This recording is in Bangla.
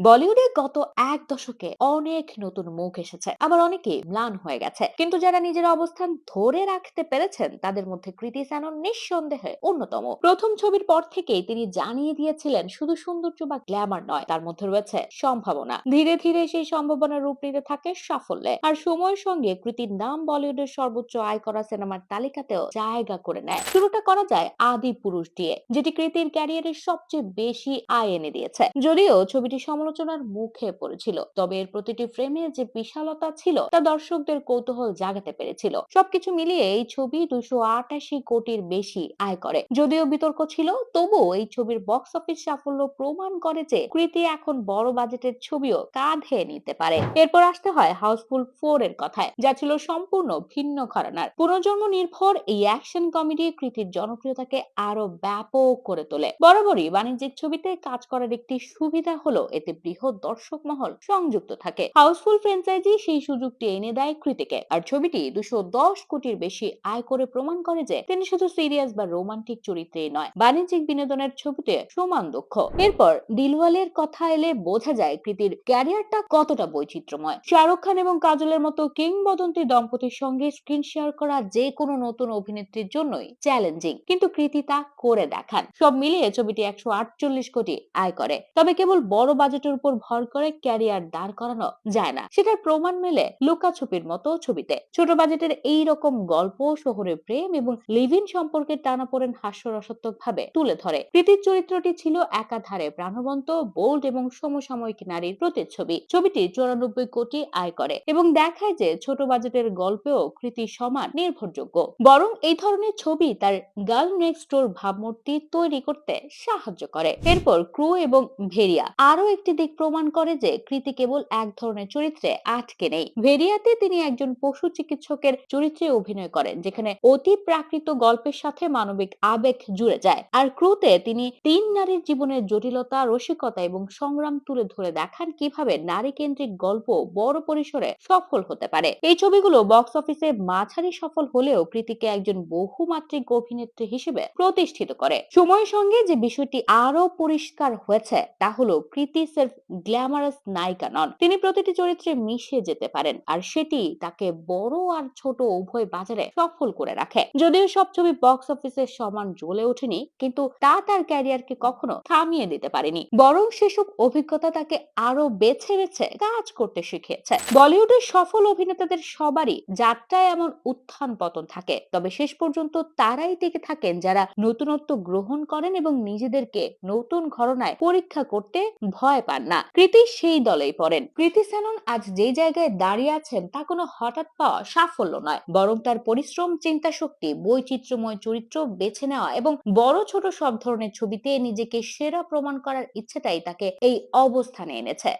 বলিউডে গত এক দশকে অনেক নতুন মুখ এসেছে। আবার অনেকে ম্লান হয়ে গেছে। কিন্তু যারা নিজের অবস্থান ধরে রাখতে পেরেছেন, তাদের মধ্যে কৃতি স্যানন নিঃসন্দেহে অন্যতম। প্রথম ছবির পর থেকেই তিনি জানিয়ে দিয়েছিলেন, শুধু সৌন্দর্য বা গ্ল্যামার নয়, তার মধ্যে রয়েছে সম্ভাবনা। ধীরে ধীরে সেই সম্ভাবনা রূপ নিতে থাকে সাফল্যে। আর সময়ের সঙ্গে কৃতির নাম বলিউডের সর্বোচ্চ আয় করা সিনেমার তালিকাতেও জায়গা করে নেয়। শুরুটা করা যায় আদি পুরুষ দিয়ে, যেটি কৃতির ক্যারিয়ারের সবচেয়ে বেশি আয় এনে দিয়েছে। যদিও ছবিটি সমালোচনার মুখে পড়েছিল। তবে এর প্রতিটি ফ্রেমে যে বিশালতা ছিল, তা দর্শকদের কৌতূহল জাগাতে পেরেছিল। সবকিছু মিলিয়ে এই ছবি দুশো আটাশি কোটির বেশি আয় করে। যদিও বিতর্ক ছিল, তবুও এই ছবির বক্স অফিস সাফল্য প্রমাণ করে যে কৃতি এখন বড় বাজেটের ছবিও কাঁধে নিতে পারে। এরপর আসতে হয় হাউসফুল ফোর এর কথায়, যা ছিল সম্পূর্ণ ভিন্ন ঘরানার। পুনর্জন্ম নির্ভর এই অ্যাকশন কমেডি কৃতির জনপ্রিয়তাকে আরও ব্যাপক করে তোলে। বরাবরই বাণিজ্যিক ছবিতে কাজ করার একটি সুবিধা হলো এতে বৃহৎ দর্শক মহল সংযুক্ত থাকে। হাউসফুল ফ্র্যাঞ্চাইজি সেই সুযোগটি এনে দেয় কৃতিকে। আর ছবিটি দুশো দশ কোটির বেশি আয় করে প্রমাণ করে যে তিনি শুধু সিরিয়াস বা রোমান্টিক চরিত্রেই নয়, বাণিজ্যিক বিনোদনের ছবিতে সমান দক্ষ। এরপর দিলওয়ালের কথা এলে বোঝা যায় কৃতির ক্যারিয়ারটা কতটা বৈচিত্র্যময়। শাহরুখ খান এবং কাজলের মতো কিংবদন্তি দম্পতির সঙ্গে স্ক্রিন শেয়ার করা যে কোনো নতুন অভিনেত্রীর জন্যই চ্যালেঞ্জিং কিন্তু কৃতি তা করে দেখান। সব মিলিয়ে ছবিটি একশো আটচল্লিশ কোটি আয় করে। তবে কেবল বড় বাজেটের উপর ভর করে ক্যারিয়ার দাঁড় করানো যায় না। সেটার প্রমাণ মেলে লুকাছুপির মতো ছবিতে। ছোট বাজেটের এই রকম গল্প শহরের প্রেম এবং লিভ ইন সম্পর্কে টানাপোড়েন হাস্যরসাত্মক ভাবে তুলে ধরে। কৃতির চরিত্রটি ছিল একাধারে প্রাণবন্ত বোল্ড এবং সমসাময়িক নারীর প্রতিচ্ছবি। ছবিটি চুরানব্বই কোটি আয় করে এবং দেখায় যে ছোট বাজেটের গল্পেও কৃতি সমান নির্ভরযোগ্য। বরং এই ধরনের ছবি তার গার্ল নেক্সট ডোর ভাবমূর্তি তৈরি করতে সাহায্য করে। এরপর ক্রু এবং ভেরিয়া আরও একটি দিক প্রমাণ করে যে কৃতি কেবল এক ধরনের চরিত্রে আটকে নেই। ভেরিয়াতে তিনি একজন পশু চিকিৎসকের চরিত্রে অভিনয় করেন, যেখানে অতি প্রাকৃত গল্পের সাথে মানবিক আবেগ জুড়ে যায়। আর ক্রুতে তিনি তিন নারীর জীবনের জটিলতা, রসিকতা এবং সংগ্রাম তুলে ধরে দেখান কীভাবে নারী কেন্দ্রিক গল্প বড় পরিসরে সফল হতে পারে। এই ছবিগুলো বক্স অফিসে মাঝারি সফল হলেও কৃতিকে একজন বহুমাত্রিক অভিনেত্রী হিসেবে প্রতিষ্ঠিত করে। সময়ের সঙ্গে যে বিষয়টি আরও পরিষ্কার হয়েছে, তা হলো কৃতি সেলফ গ্ল্যামারাস নায়িকা নন। তিনি প্রতিটি চরিত্রে মিশে যেতে পারেন আর সেটি তাকে বড় আর ছোট উভয় বাজারে সফল করে রাখে। যদিও সব ছবি বক্স অফিসে সমান জ্বলে ওঠেনি, কিন্তু তা তার ক্যারিয়ারকে কখনো থামিয়ে দিতে পারেনি। বরং সেসব অভিজ্ঞতা তাকে আরও বেছে বেছে কাজ করতে শিখিয়েছে। বলিউডের সফল অভিনেতাদের সবারই যাত্রায় এমন উত্থান পতন থাকে, তবে শেষ পর্যন্ত তারাই টিকে থাকেন যারা নতুনত্ব গ্রহণ করেন এবং নিজেদেরকে নতুন ঘরনায় পরীক্ষা করতে ভয় পান। না। কৃতি সেই দলেই পড়েন। কৃতি সেনন আজ যে জায়গায় দাঁড়িয়ে আছেন, তা কোনো হঠাৎ পাওয়া সাফল্য নয়। বরং তার পরিশ্রম চিন্তা শক্তি বৈচিত্র্যময় চরিত্র বেছে নেওয়া এবং বড় ছোট সব ধরনের ছবিতে নিজেকে সেরা প্রমাণ করার ইচ্ছেটাই তাকে এই অবস্থানে এনেছে।